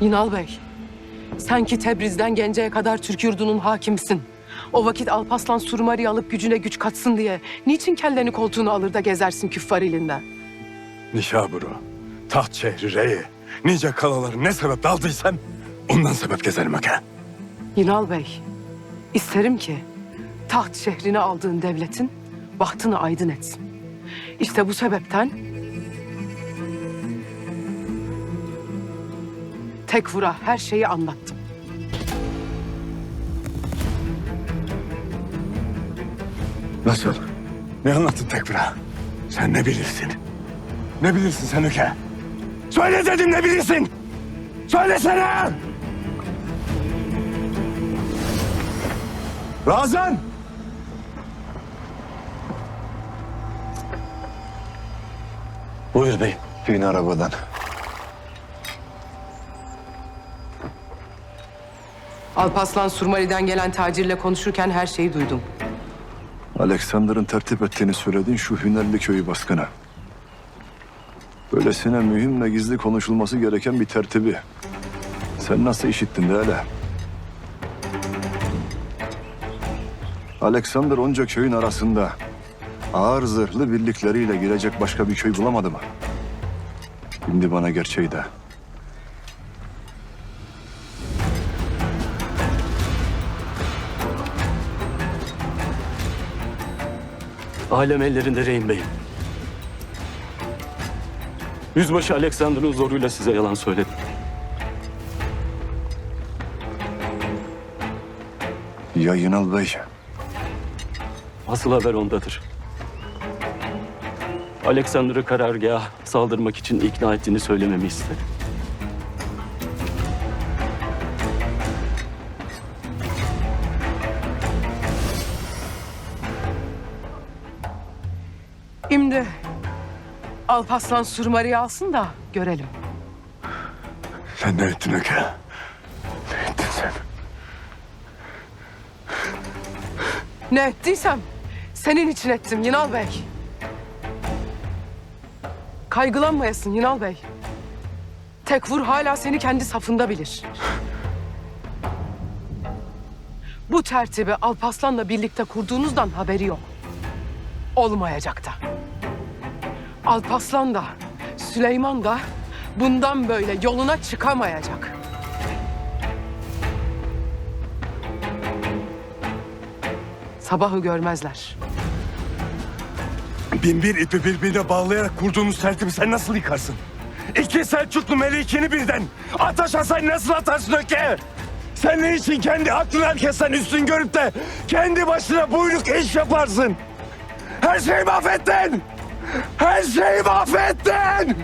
Yinal Bey, sen ki Tebriz'den Gence'ye kadar Türk yurdunun hakimisin. O vakit Alpaslan Surmari'yi alıp gücüne güç katsın diye niçin kelleni koltuğunu alır da gezersin küffar ilinde? Nişaburu, taht şehri reyi, nice kalaları ne sebep aldıysam ondan sebep gezerim öke. Yinal Bey, isterim ki taht şehrini aldığın devletin bahtını aydın etsin. İşte bu sebepten Tekfur'a her şeyi anlattım. Nasıl? Ne anlattın Tekbir'a? Sen ne bilirsin? Ne bilirsin sen öke? Söyle dedim ne bilirsin? Söylesene! Razan! Buyur bey. İn arabadan. Alpaslan Surmari'den gelen tacirle konuşurken her şeyi duydum. Alexander'ın tertip ettiğini söyledin şu Hünerli köyü baskına. Böylesine mühim ve gizli konuşulması gereken bir tertibi. Sen nasıl işittin de hele? Alexander onca köyün arasında ağır zırhlı birlikleriyle girecek başka bir köy bulamadı mı? Şimdi bana gerçeği de. Alem ellerinde Rehin Bey'im. Yüzbaşı Alexander'ın zoruyla size yalan söyledim. Ya Yınal Bey? Asıl haber ondadır. Alexander'ı karargaha saldırmak için ikna ettiğini söylememi istedi. Şimdi Alpaslan Surmari'yi alsın da görelim. Sen ne ettin öke? Ne ettin sen? Ne ettiysem senin için ettim Yinal Bey. Kaygılanmayasın Yinal Bey. Tekfur hala seni kendi safında bilir. Bu tertibi Alpaslan'la birlikte kurduğunuzdan haberi yok. Olmayacak da. Alpaslan da, Süleyman da bundan böyle yoluna çıkamayacak. Sabahı görmezler. Bin bir ipi birbirine bağlayarak kurduğunuz tertibi sen nasıl yıkarsın? İki Selçuklu melikini birden ateş Hasan nasıl atarsın öke? Sen ne için kendi aklını herkesten üstün görüp de kendi başına buyruk iş yaparsın? Her şeyi mahvettin! Her şeyi mahvettin!